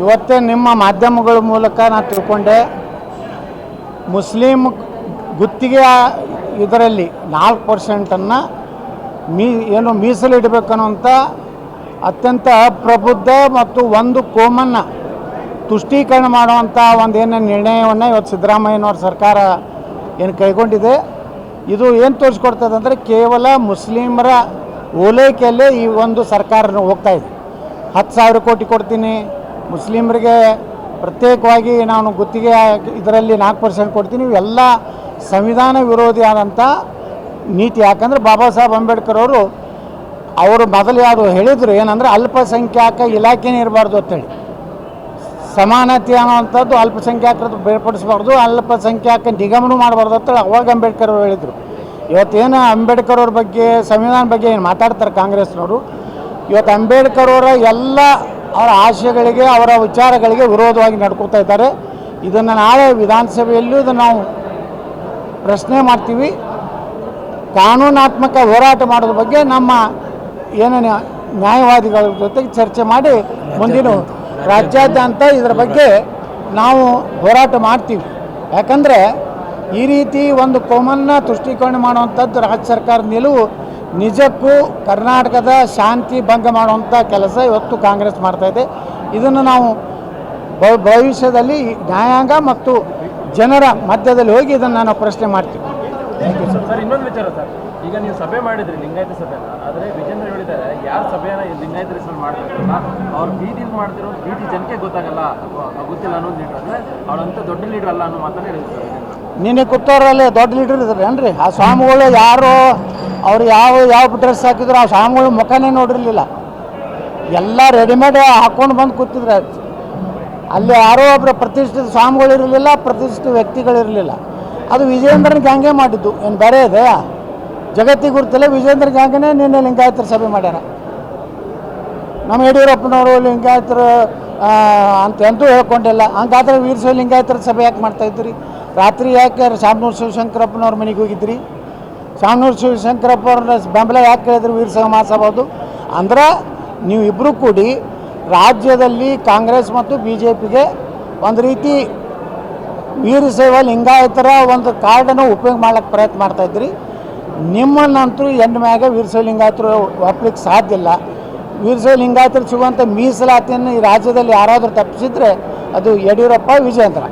ಇವತ್ತೇ ನಿಮ್ಮ ಮಾಧ್ಯಮಗಳ ಮೂಲಕ ನಾನು ತಿಳ್ಕೊಂಡೆ, ಮುಸ್ಲಿಂ ಗುತ್ತಿಗೆ ಇದರಲ್ಲಿ ನಾಲ್ಕು ಪರ್ಸೆಂಟನ್ನು ಮೀ, ಏನು ಮೀಸಲಿಡಬೇಕನ್ನುವಂಥ ಅತ್ಯಂತ ಪ್ರಬುದ್ಧ ಮತ್ತು ಒಂದು ಕೋಮನ್ನು ತುಷ್ಟೀಕರಣ ಮಾಡುವಂಥ ಒಂದು ಏನು ನಿರ್ಣಯವನ್ನು ಇವತ್ತು ಸಿದ್ದರಾಮಯ್ಯನವ್ರ ಸರ್ಕಾರ ಏನು ಕೈಗೊಂಡಿದೆ. ಇದು ಏನು ತೋರಿಸ್ಕೊಡ್ತದೆ ಅಂದರೆ ಕೇವಲ ಮುಸ್ಲಿಮರ ಓಲೈಕೆಯಲ್ಲೇ ಈ ಒಂದು ಸರ್ಕಾರ ಹೋಗ್ತಾಯಿದೆ ಹತ್ತು ಸಾವಿರ ಕೋಟಿ ಕೊಡ್ತೀನಿ ಮುಸ್ಲಿಮರಿಗೆ ಪ್ರತ್ಯೇಕವಾಗಿ ನಾನು ಗುತ್ತಿಗೆ ಇದರಲ್ಲಿ ನಾಲ್ಕು ಪರ್ಸೆಂಟ್ ಕೊಡ್ತೀನಿ. ಇವೆಲ್ಲ ಸಂವಿಧಾನ ವಿರೋಧಿ ಆದಂಥ ನೀತಿ. ಯಾಕಂದ್ರೆ ಬಾಬಾ ಸಾಹೇಬ್ ಅಂಬೇಡ್ಕರ್ ಅವರು ಅವರು ಮೊದಲು ಯಾರು ಹೇಳಿದರು ಏನಂದ್ರೆ ಅಲ್ಪಸಂಖ್ಯಾತ ಇಲಾಖೆನೇ ಇರಬಾರ್ದು ಅಂತೇಳಿ. ಸಮಾನತೆ ಅನ್ನೋವಂಥದ್ದು ಅಲ್ಪಸಂಖ್ಯಾತರದ್ದು ಬೇರ್ಪಡಿಸಬಾರ್ದು, ಅಲ್ಪಸಂಖ್ಯಾತ ನಿಗಮನೂ ಮಾಡಬಾರ್ದು ಅಂತೇಳಿ ಅವಾಗ ಅಂಬೇಡ್ಕರ್ ಅವರು ಹೇಳಿದರು. ಇವತ್ತೇನು ಅಂಬೇಡ್ಕರ್ ಅವ್ರ ಬಗ್ಗೆ ಸಂವಿಧಾನ ಬಗ್ಗೆ ಏನು ಮಾತಾಡ್ತಾರೆ ಕಾಂಗ್ರೆಸ್ನವರು? ಇವತ್ತು ಅಂಬೇಡ್ಕರ್ ಅವರ ಎಲ್ಲ ಅವರ ಆಶಯಗಳಿಗೆ, ಅವರ ವಿಚಾರಗಳಿಗೆ ವಿರೋಧವಾಗಿ ನಡ್ಕೊತಾ ಇದ್ದಾರೆ. ಇದನ್ನು ನಾಳೆ ವಿಧಾನಸಭೆಯಲ್ಲೂ ಇದನ್ನು ನಾವು ಪ್ರಶ್ನೆ ಮಾಡ್ತೀವಿ. ಕಾನೂನಾತ್ಮಕ ಹೋರಾಟ ಮಾಡೋದ್ರ ಬಗ್ಗೆ ನಮ್ಮ ಏನು ನ್ಯಾ- ನ್ಯಾಯವಾದಿಗಳ ಜೊತೆಗೆ ಚರ್ಚೆ ಮಾಡಿ ಮುಂದಿನ ರಾಜ್ಯಾದ್ಯಂತ ಇದರ ಬಗ್ಗೆ ನಾವು ಹೋರಾಟ ಮಾಡ್ತೀವಿ. ಯಾಕಂದರೆ ಈ ರೀತಿ ಒಂದು ಕೋಮನ್ನ ತುಷ್ಟೀಕರಣ ಮಾಡುವಂಥದ್ದು ರಾಜ್ಯ ಸರ್ಕಾರದ ನಿಲುವು ನಿಜಕ್ಕೂ ಕರ್ನಾಟಕದ ಶಾಂತಿ ಭಂಗ ಮಾಡುವಂಥ ಕೆಲಸ ಇವತ್ತು ಕಾಂಗ್ರೆಸ್ ಮಾಡ್ತಾಯಿದೆ ಇದನ್ನು ನಾವು ಭವಿಷ್ಯದಲ್ಲಿ ನ್ಯಾಯಾಂಗ ಮತ್ತು ಜನರ ಮಧ್ಯದಲ್ಲಿ ಹೋಗಿ ಇದನ್ನು ನಾವು ಪ್ರಶ್ನೆ ಮಾಡ್ತೀವಿ. ಸರ್ ಇನ್ನೊಂದು ವಿಚಾರ ಸರ್ ಈಗ ನೀವು ಸಭೆ ಮಾಡಿದ್ರಿ ಲಿಂಗಾಯತ ಸಭೆ ಆದರೆ ವಿಜೇಂದ್ರ ಹೇಳಿದ್ದಾರೆ ಯಾರು ಸಭೆಯನ್ನ ಲಿಂಗಾಯತ ಹೆಸರು ಮಾಡ್ತಾರಲ್ಲ ಅವ್ರು ಬೀದಿಲಿ ಮಾಡ್ತಿರೋ ಬೀದಿ ಜನಕ್ಕೆ ಗೊತ್ತಾಗಲ್ಲ ಗೊತ್ತಿಲ್ಲ ಅನ್ನೋದು ಲೀಡರ್ ಅಂದ್ರೆ ಅವ್ರಂತ ದೊಡ್ಡ ಲೀಡರ್ ಅಲ್ಲ ಅನ್ನೋ ಮಾತನ್ನ ಹೇಳಿದ್ರು. ನಿನ್ನೆ ಕೂತವ್ರಲ್ಲಿ ದೊಡ್ಡ ಲೀಡರ್ ಇದ್ದಾರೆ ಏನ್ರಿ? ಆ ಸ್ವಾಮಿಗಳು ಯಾರು ಅವ್ರು ಯಾವ ಯಾವ ಡ್ರೆಸ್ ಹಾಕಿದ್ರು ಆ ಸ್ವಾಮಿಗಳು ಮುಖನೇ ನೋಡಿರಲಿಲ್ಲ. ಎಲ್ಲ ರೆಡಿಮೇಡ್ ಹಾಕೊಂಡು ಬಂದು ಕೂತಿದ್ರು. ಅಲ್ಲಿ ಯಾರೋ ಒಬ್ಬರು ಪ್ರತಿಷ್ಠಿತ ಸ್ವಾಮಿಗಳು ಇರಲಿಲ್ಲ, ಪ್ರತಿಷ್ಠಿತ ವ್ಯಕ್ತಿಗಳಿರಲಿಲ್ಲ ಅದು ವಿಜೇಂದ್ರನ ಗ್ಯಾಂಗೇ ಮಾಡಿದ್ದು. ಏನು ಬೇರೆ ಇದೆ? ಜಗತ್ತಿಗೆ ಗುರುತಿಲ್ಲ ವಿಜೇಂದ್ರ ಗ್ಯಾಂಗನೇ ನಿನ್ನೆ ಲಿಂಗಾಯತರ ಸಭೆ ಮಾಡ್ಯಾರ. ನಮ್ಮ ಯಡಿಯೂರಪ್ಪನವರು ಲಿಂಗಾಯತರು ಅಂತ ಎಂದೂ ಹೇಳ್ಕೊಂಡಿಲ್ಲ. ಹಂಗಾದ್ರೆ ವೀರಶೈವ ಲಿಂಗಾಯತರ ಸಭೆ ಯಾಕೆ ಮಾಡ್ತಾ ಇದ್ರಿ ರಾತ್ರಿ ಯಾಕೆ ಶಾಮನೂರು ಶಿವಶಂಕರಪ್ಪನವ್ರ ಮನೆಗೆ ಹೋಗಿದ್ರಿ? ಶಾಮನೂರು ಶಿವಶಂಕರಪ್ಪ ಅವ್ರನ್ನ ಬೆಂಬಲ ಯಾಕೆ ಕೇಳಿದ್ರು ವೀರಶೈವ ಮಹಾಸಭಾದು? ಅಂದ್ರೆ ನೀವು ಇಬ್ಬರು ಕೂಡಿ ರಾಜ್ಯದಲ್ಲಿ ಕಾಂಗ್ರೆಸ್ ಮತ್ತು ಬಿ ಜೆ ಪಿಗೆ ಒಂದು ರೀತಿ ವೀರ ಸೇವಾ ಲಿಂಗಾಯತರ ಒಂದು ಕಾರ್ಡನ್ನು ಉಪಯೋಗ ಮಾಡ್ಲಿಕ್ಕೆ ಪ್ರಯತ್ನ ಮಾಡ್ತಾ ಇದ್ರಿ. ನಿಮ್ಮನ್ನಂತರೂ ಎಂಡ್ ಮ್ಯಾಗ ವೀರಸೇವ ಲಿಂಗಾಯತರು ಒಪ್ಲಿಕ್ಕೆ ಸಾಧ್ಯ ಇಲ್ಲ. ವೀರಸೇವ ಲಿಂಗಾಯತರು ಸಿಗುವಂಥ ಮೀಸಲಾತಿಯನ್ನು ಈ ರಾಜ್ಯದಲ್ಲಿ ಯಾರಾದರೂ ತಪ್ಪಿಸಿದ್ರೆ ಅದು ಯಡಿಯೂರಪ್ಪ ವಿಜಯೇಂದ್ರ.